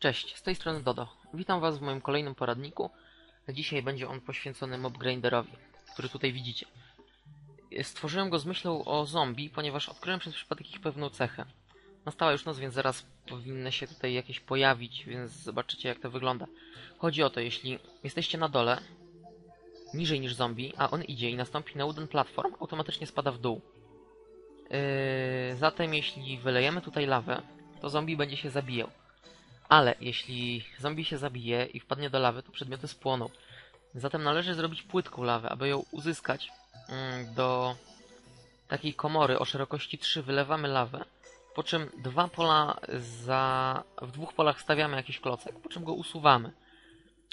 Cześć, z tej strony Dodo. Witam Was w moim kolejnym poradniku. Dzisiaj będzie on poświęcony mobgrinderowi, który tutaj widzicie. Stworzyłem go z myślą o zombie, ponieważ odkryłem przez przypadek ich pewną cechę. Nastała już noc, więc zaraz powinny się tutaj jakieś pojawić, więc zobaczycie jak to wygląda. Chodzi o to, jeśli jesteście na dole, niżej niż zombie, a on idzie i nastąpi na wooden platform, automatycznie spada w dół. Yy, zatem jeśli wylejemy tutaj lawę, to zombie będzie się zabijał. Ale jeśli zombie się zabije i wpadnie do lawy, to przedmioty spłoną. Zatem należy zrobić płytką lawę, aby ją uzyskać mm, do takiej komory o szerokości 3 wylewamy lawę, po czym dwa pola za... w dwóch polach stawiamy jakiś klocek, po czym go usuwamy.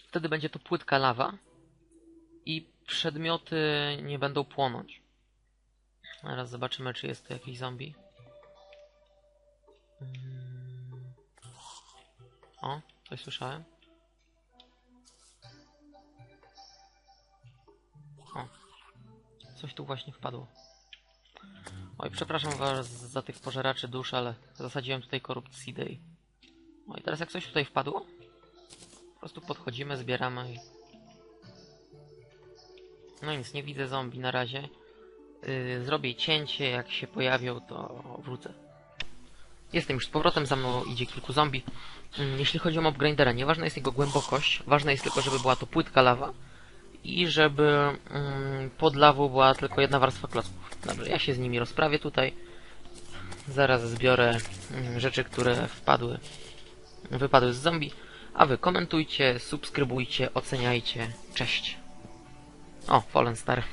Wtedy będzie to płytka lawa i przedmioty nie będą płonąć. Teraz zobaczymy, czy jest tu jakiś zombie. Mm. O, coś słyszałem. O, coś tu właśnie wpadło. Oj, przepraszam was za tych pożeraczy dusz, ale zasadziłem tutaj korupcji day. O i teraz jak coś tutaj wpadło, po prostu podchodzimy, zbieramy i... No nic, nie widzę zombie na razie. Yy, zrobię cięcie, jak się pojawią, to wrócę. Jestem już z powrotem, za mną idzie kilku zombie. Mm, Jeśli chodzi o mob grindera, nieważna jest jego głębokość, ważne jest tylko, żeby była to płytka lawa i żeby mm, pod lawą była tylko jedna warstwa klocków. Dobrze, ja się z nimi rozprawię tutaj. Zaraz zbiorę mm, rzeczy, które wpadły, wypadły z zombie. A wy komentujcie, subskrybujcie, oceniajcie. Cześć. O, Fallen Star.